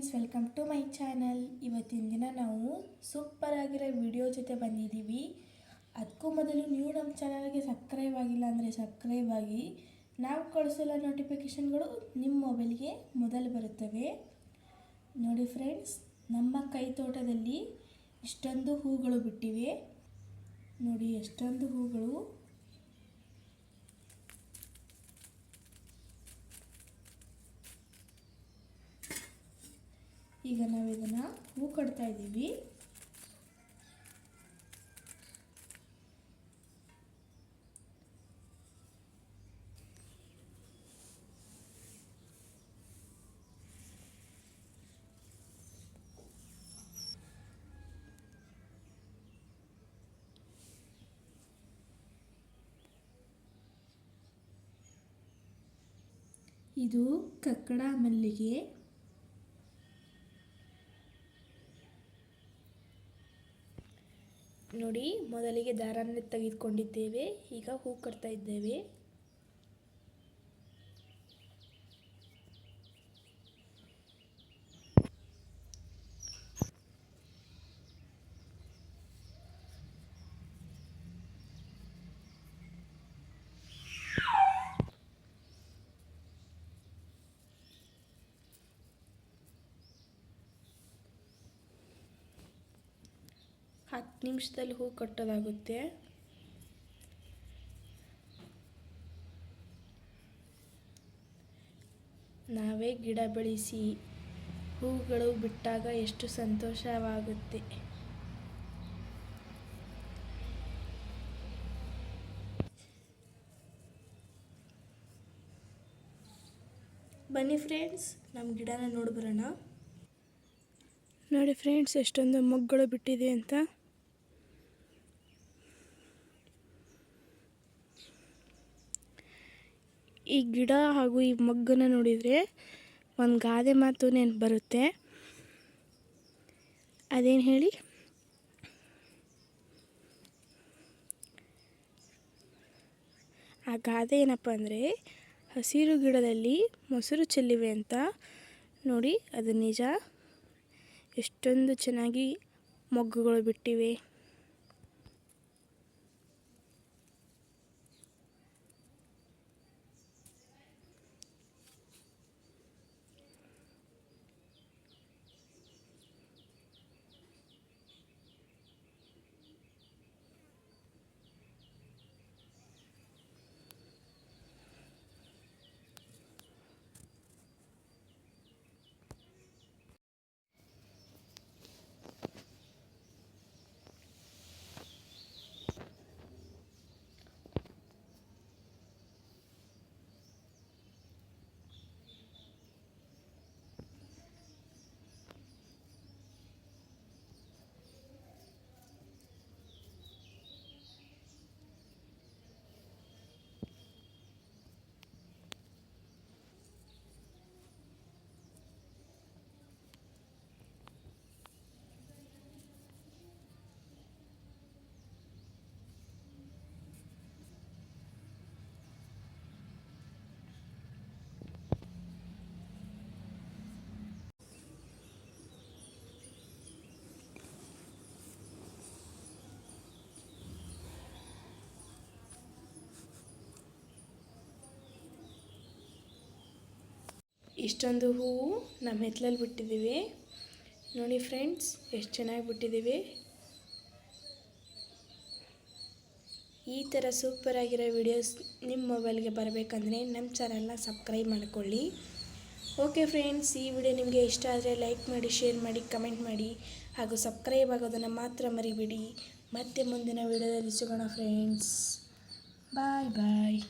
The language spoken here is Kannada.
Friends welcome to my channel ಇವತ್ತಿನ ದಿನ ನಾವು ಸೂಪರ್ ಆಗಿರೋ ವಿಡಿಯೋ ಜೊತೆ ಬಂದಿದ್ದೀವಿ. ಅದಕ್ಕೂ ಮೊದಲು ನೀವು ನಮ್ಮ ಚಾನಲ್ಗೆ ಸಬ್ಸ್ಕ್ರೈಬ್ ಆಗಿಲ್ಲ ಅಂದರೆ ಸಬ್ಸ್ಕ್ರೈಬ್ ಆಗಿ, ನಾವು ಕಳಿಸಲ ನೋಟಿಫಿಕೇಷನ್ಗಳು ನಿಮ್ಮ ಮೊಬೈಲ್ಗೆ ಮೊದಲು ಬರುತ್ತವೆ. ನೋಡಿ ಫ್ರೆಂಡ್ಸ್ ನಮ್ಮ ಕೈ ತೋಟದಲ್ಲಿ ಇಷ್ಟೊಂದು ಹೂಗಳು ಬಿಟ್ಟಿವೆ. ನೋಡಿ, ಎಷ್ಟೊಂದು ಹೂಗಳು. ಈಗ ನಾವು ಇದನ್ನು ಹೂ ಕಟ್ತಾ ಇದ್ದೀವಿ. ಇದು ಕಕ್ಕಡ ಮಲ್ಲಿಗೆ. ನೋಡಿ ಮೊದಲಿಗೆ ದಾರನ ತೆಗೆದುಕೊಂಡಿದ್ದೇವೆ. ಈಗ ಹೂ ಕಟ್ತಾ ಇದ್ದೇವೆ. ಹತ್ತು ನಿಮಿಷದಲ್ಲಿ ಹೂ ಕಟ್ಟೋದಾಗುತ್ತೆ. ನಾವೇ ಗಿಡ ಬೆಳೆಸಿ ಹೂಗಳು ಬಿಟ್ಟಾಗ ಎಷ್ಟು ಸಂತೋಷವಾಗುತ್ತೆ. ಬನ್ನಿ ಫ್ರೆಂಡ್ಸ್, ನಮ್ಮ ಗಿಡನ ನೋಡಿ ಬರೋಣ. ನೋಡಿ ಫ್ರೆಂಡ್ಸ್, ಎಷ್ಟೊಂದು ಮಗ್ಗಳು ಬಿಟ್ಟಿದೆ ಅಂತ. ಈ ಗಿಡ ಹಾಗೂ ಈ ಮಗ್ಗನ್ನು ನೋಡಿದರೆ ಒಂದು ಗಾದೆ ಮಾತು ನೆನಪು ಬರುತ್ತೆ. ಅದೇನು ಹೇಳಿ? ಆ ಗಾದೆ ಏನಪ್ಪ ಅಂದರೆ ಹಸಿರು ಗಿಡದಲ್ಲಿ ಮೊಸರು ಚೆಲ್ಲಿವೆ ಅಂತ ನೋಡಿ, ಅದು ನಿಜ. ಎಷ್ಟೊಂದು ಚೆನ್ನಾಗಿ ಮೊಗ್ಗುಗಳು ಬಿಟ್ಟಿವೆ. ಇಷ್ಟೊಂದು ಹೂವು ನಮ್ಮ ಹಿತ್ತಲಲ್ಲಿ ಬಿಟ್ಟಿದ್ದೀವಿ. ನೋಡಿ ಫ್ರೆಂಡ್ಸ್, ಎಷ್ಟು ಚೆನ್ನಾಗಿ ಬಿಟ್ಟಿದ್ದೀವಿ. ಈ ಥರ ಸೂಪರಾಗಿರೋ ವಿಡಿಯೋಸ್ ನಿಮ್ಮ ಮೊಬೈಲ್ಗೆ ಬರಬೇಕಂದ್ರೆ ನಮ್ಮ ಚಾನಲ್ನ ಸಬ್ಸ್ಕ್ರೈಬ್ ಮಾಡಿಕೊಳ್ಳಿ. ಓಕೆ ಫ್ರೆಂಡ್ಸ್ ಈ ವಿಡಿಯೋ ನಿಮಗೆ ಇಷ್ಟ ಆದರೆ ಲೈಕ್ ಮಾಡಿ ಶೇರ್ ಮಾಡಿ ಕಮೆಂಟ್ ಮಾಡಿ, ಹಾಗೂ ಸಬ್ಸ್ಕ್ರೈಬ್ ಆಗೋದನ್ನು ಮಾತ್ರ ಮರಿಬಿಡಿ. ಮತ್ತೆ ಮುಂದಿನ ವಿಡಿಯೋದಲ್ಲಿ ಸಿಗೋಣ ಫ್ರೆಂಡ್ಸ್ ಬಾಯ್ ಬಾಯ್